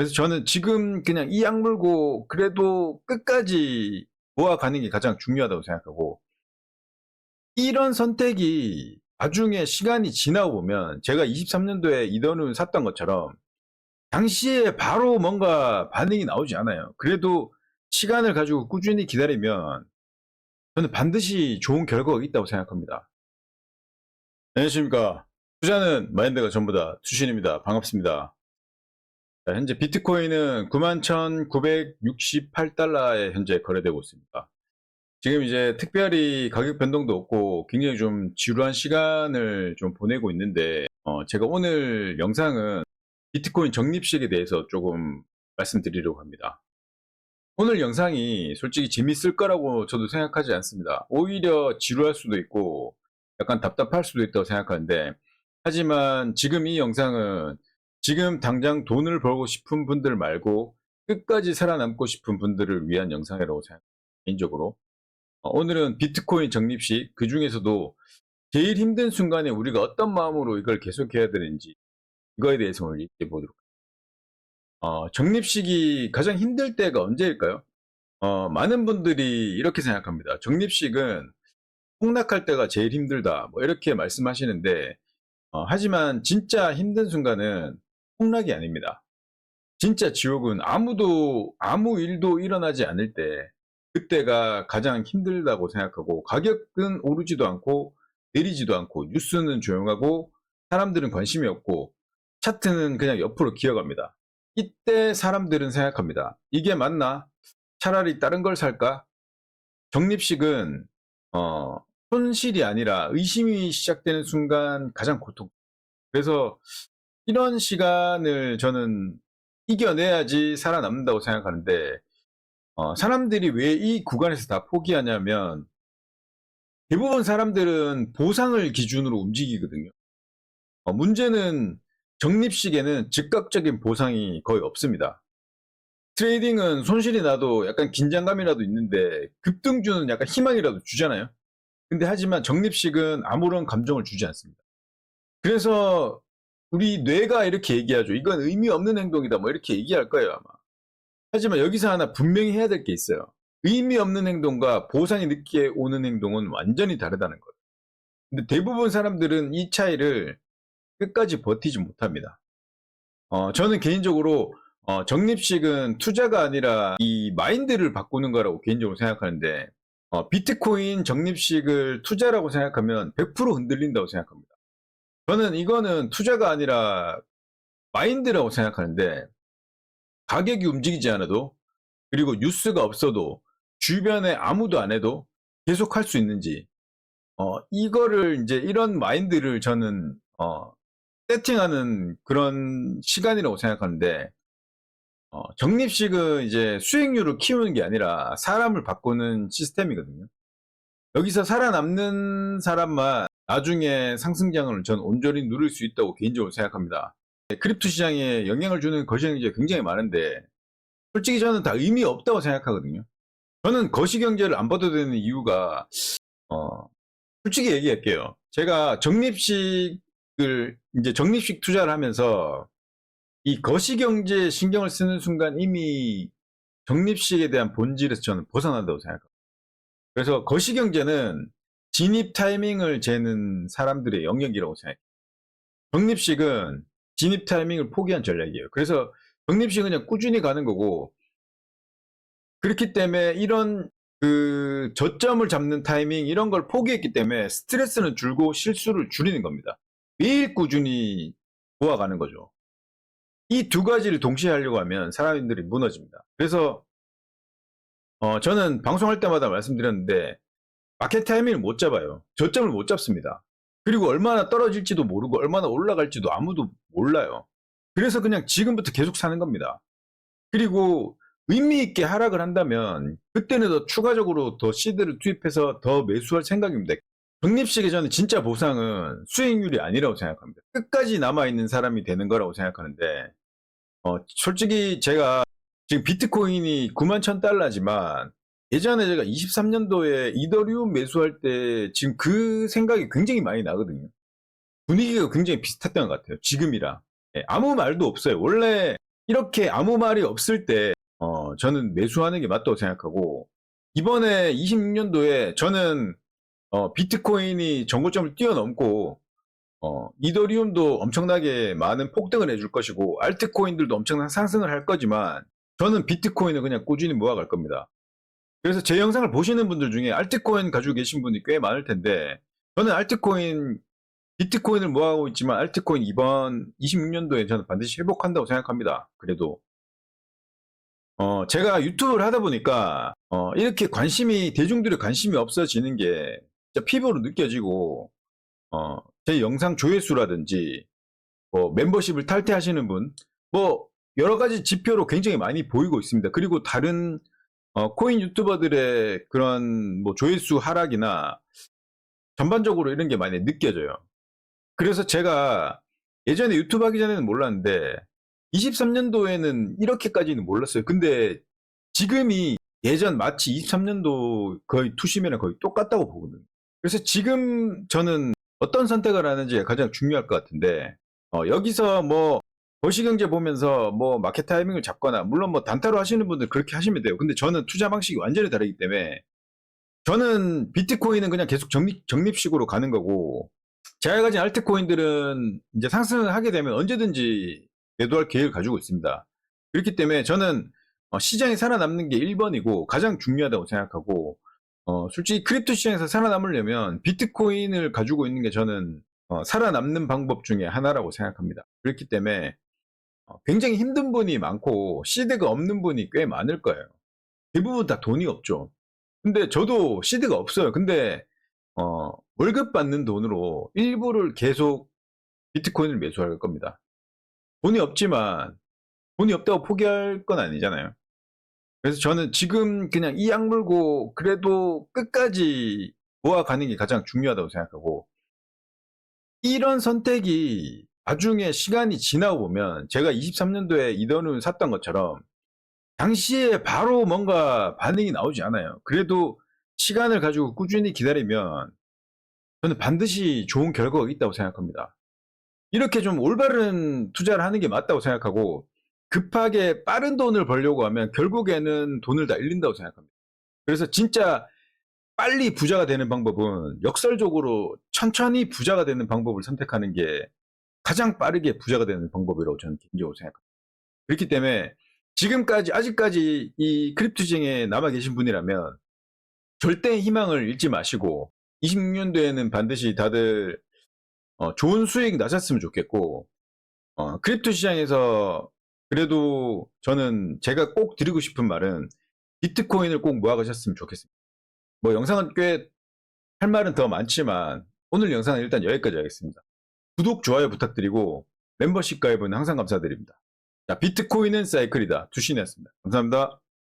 그래서 저는 지금 그냥 이 약물고 그래도 끝까지 모아가는 게 가장 중요하다고 생각하고 이런 선택이 나중에 시간이 지나고 보면 제가 23년도에 이더리움 샀던 것처럼 당시에 바로 뭔가 반응이 나오지 않아요. 그래도 시간을 가지고 꾸준히 기다리면 저는 반드시 좋은 결과가 있다고 생각합니다. 안녕하십니까. 투자는 마인드가 전부다. 투신입니다. 반갑습니다. 자, 현재 비트코인은 91,968달러에 현재 거래되고 있습니다. 지금 이제 특별히 가격 변동도 없고 굉장히 좀 지루한 시간을 좀 보내고 있는데 어, 제가 오늘 영상은 비트코인 적립식에 대해서 조금 말씀드리려고 합니다. 오늘 영상이 솔직히 재밌을 거라고 저도 생각하지 않습니다. 오히려 지루할 수도 있고 약간 답답할 수도 있다고 생각하는데 하지만 지금 이 영상은 지금 당장 돈을 벌고 싶은 분들 말고 끝까지 살아남고 싶은 분들을 위한 영상이라고 생각합니다. 개인적으로. 어, 오늘은 비트코인 적립식 그 중에서도 제일 힘든 순간에 우리가 어떤 마음으로 이걸 계속해야 되는지 이거에 대해서 오늘 얘기해 보도록 어, 적립식이 가장 힘들 때가 언제일까요? 어, 많은 분들이 이렇게 생각합니다. 적립식은 폭락할 때가 제일 힘들다. 뭐 이렇게 말씀하시는데 어, 하지만 진짜 힘든 순간은 폭락이 아닙니다. 진짜 지옥은 아무도 아무 일도 일어나지 않을 때 그때가 가장 힘들다고 생각하고 가격은 오르지도 않고 내리지도 않고 뉴스는 조용하고 사람들은 관심이 없고 차트는 그냥 옆으로 기어갑니다. 이때 사람들은 생각합니다. 이게 맞나? 차라리 다른 걸 살까? 적립식은 어, 손실이 아니라 의심이 시작되는 순간 가장 고통. 그래서 이런 시간을 저는 이겨내야지 살아남는다고 생각하는데 어, 사람들이 왜 이 구간에서 다 포기하냐면 대부분 사람들은 보상을 기준으로 움직이거든요. 어, 문제는 적립식에는 즉각적인 보상이 거의 없습니다. 트레이딩은 손실이 나도 약간 긴장감이라도 있는데 급등주는 약간 희망이라도 주잖아요. 근데 하지만 적립식은 아무런 감정을 주지 않습니다. 그래서 우리 뇌가 이렇게 얘기하죠. 이건 의미 없는 행동이다. 뭐 이렇게 얘기할 거예요, 아마. 하지만 여기서 하나 분명히 해야 될 게 있어요. 의미 없는 행동과 보상이 늦게 오는 행동은 완전히 다르다는 거예요. 근데 대부분 사람들은 이 차이를 끝까지 버티지 못합니다. 어, 저는 개인적으로 어, 적립식은 투자가 아니라 이 마인드를 바꾸는 거라고 개인적으로 생각하는데 어, 비트코인 적립식을 투자라고 생각하면 100% 흔들린다고 생각합니다. 저는 이거는 투자가 아니라 마인드라고 생각하는데 가격이 움직이지 않아도 그리고 뉴스가 없어도 주변에 아무도 안 해도 계속 할 수 있는지 어, 이거를 이제 이런 마인드를 저는 어, 세팅하는 그런 시간이라고 생각하는데 어, 적립식은 이제 수익률을 키우는 게 아니라 사람을 바꾸는 시스템이거든요. 여기서 살아남는 사람만 나중에 상승장을 전 온전히 누릴 수 있다고 개인적으로 생각합니다. 크립토 시장에 영향을 주는 거시경제 굉장히 많은데 솔직히 저는 다 의미 없다고 생각하거든요. 저는 거시경제를 안 봐도 되는 이유가 어, 솔직히 얘기할게요. 제가 적립식을 이제 적립식 투자를 하면서 이 거시경제에 신경을 쓰는 순간 이미 적립식에 대한 본질에서 저는 벗어난다고 생각합니다. 그래서 거시경제는 진입 타이밍을 재는 사람들의 영역이라고 생각해요. 적립식은 진입 타이밍을 포기한 전략이에요. 그래서 적립식은 그냥 꾸준히 가는 거고 그렇기 때문에 이런 그 저점을 잡는 타이밍 이런 걸 포기했기 때문에 스트레스는 줄고 실수를 줄이는 겁니다. 매일 꾸준히 모아가는 거죠. 이 두 가지를 동시에 하려고 하면 사람들이 무너집니다. 그래서 어, 저는 방송할 때마다 말씀드렸는데 마켓 타이밍을 못 잡아요. 저점을 못 잡습니다. 그리고 얼마나 떨어질지도 모르고 얼마나 올라갈지도 아무도 몰라요. 그래서 그냥 지금부터 계속 사는 겁니다. 그리고 의미 있게 하락을 한다면 그때는 더 추가적으로 더 시드를 투입해서 더 매수할 생각입니다. 적립식의 저는 진짜 보상은 수익률이 아니라고 생각합니다. 끝까지 남아있는 사람이 되는 거라고 생각하는데 어, 솔직히 제가 지금 비트코인이 9만 1000달러지만 예전에 제가 23년도에 이더리움 매수할 때 지금 그 생각이 굉장히 많이 나거든요. 분위기가 굉장히 비슷했던 것 같아요. 지금이랑. 예, 아무 말도 없어요. 원래 이렇게 아무 말이 없을 때 어, 저는 매수하는 게 맞다고 생각하고 이번에 26년도에 저는 어, 비트코인이 정고점을 뛰어넘고 어, 이더리움도 엄청나게 많은 폭등을 해줄 것이고 알트코인들도 엄청난 상승을 할 거지만 저는 비트코인을 그냥 꾸준히 모아갈 겁니다. 그래서 제 영상을 보시는 분들 중에 알트코인 가지고 계신 분이 꽤 많을 텐데 저는 알트코인 비트코인을 모아가고 있지만 알트코인 이번 26년도에 저는 반드시 회복한다고 생각합니다. 그래도 어, 제가 유튜브를 하다 보니까 어, 이렇게 관심이 대중들의 관심이 없어지는 게 진짜 피부로 느껴지고 어, 제 영상 조회수라든지 뭐 멤버십을 탈퇴하시는 분 뭐 여러 가지 지표로 굉장히 많이 보이고 있습니다. 그리고 다른 어, 코인 유튜버들의 그런 뭐 조회수 하락이나 전반적으로 이런 게 많이 느껴져요. 그래서 제가 예전에 유튜브 하기 전에는 몰랐는데 23년도에는 이렇게까지는 몰랐어요. 근데 지금이 예전 마치 23년도 거의 투시면은 거의 똑같다고 보거든요. 그래서 지금 저는 어떤 선택을 하는지가 가장 중요할 것 같은데 어, 여기서 뭐 거시경제 보면서 뭐 마켓 타이밍을 잡거나 물론 뭐 단타로 하시는 분들 그렇게 하시면 돼요. 근데 저는 투자 방식이 완전히 다르기 때문에 저는 비트코인은 그냥 계속 적립, 적립식으로 가는 거고 제가 가진 알트코인들은 이제 상승을 하게 되면 언제든지 매도할 계획을 가지고 있습니다. 그렇기 때문에 저는 어, 시장이 살아남는 게 1번이고 가장 중요하다고 생각하고 어, 솔직히 크립토 시장에서 살아남으려면 비트코인을 가지고 있는 게 저는 어, 살아남는 방법 중에 하나라고 생각합니다. 그렇기 때문에 어, 굉장히 힘든 분이 많고 시드가 없는 분이 꽤 많을 거예요. 대부분 다 돈이 없죠. 근데 저도 시드가 없어요. 근데 어, 월급 받는 돈으로 일부를 계속 비트코인을 매수할 겁니다. 돈이 없지만 돈이 없다고 포기할 건 아니잖아요. 그래서 저는 지금 그냥 이약 물고 그래도 끝까지 모아가는 게 가장 중요하다고 생각하고 이런 선택이 나중에 시간이 지나고 보면 제가 23년도에 이더는 샀던 것처럼 당시에 바로 뭔가 반응이 나오지 않아요. 그래도 시간을 가지고 꾸준히 기다리면 저는 반드시 좋은 결과가 있다고 생각합니다. 이렇게 좀 올바른 투자를 하는 게 맞다고 생각하고 급하게 빠른 돈을 벌려고 하면 결국에는 돈을 다 잃는다고 생각합니다. 그래서 진짜 빨리 부자가 되는 방법은 역설적으로 천천히 부자가 되는 방법을 선택하는 게 가장 빠르게 부자가 되는 방법이라고 저는 개인적으로 생각합니다. 그렇기 때문에 지금까지 아직까지 이 크립토 시장에 남아 계신 분이라면 절대 희망을 잃지 마시고 26년도에는 반드시 다들 어, 좋은 수익 나셨으면 좋겠고 어, 크립토 시장에서 그래도 저는 제가 꼭 드리고 싶은 말은 비트코인을 꼭 모아가셨으면 좋겠습니다. 뭐 영상은 꽤 할 말은 더 많지만 오늘 영상은 일단 여기까지 하겠습니다. 구독, 좋아요 부탁드리고 멤버십 가입은 항상 감사드립니다. 자, 비트코인은 사이클이다. 투신이었습니다. 감사합니다.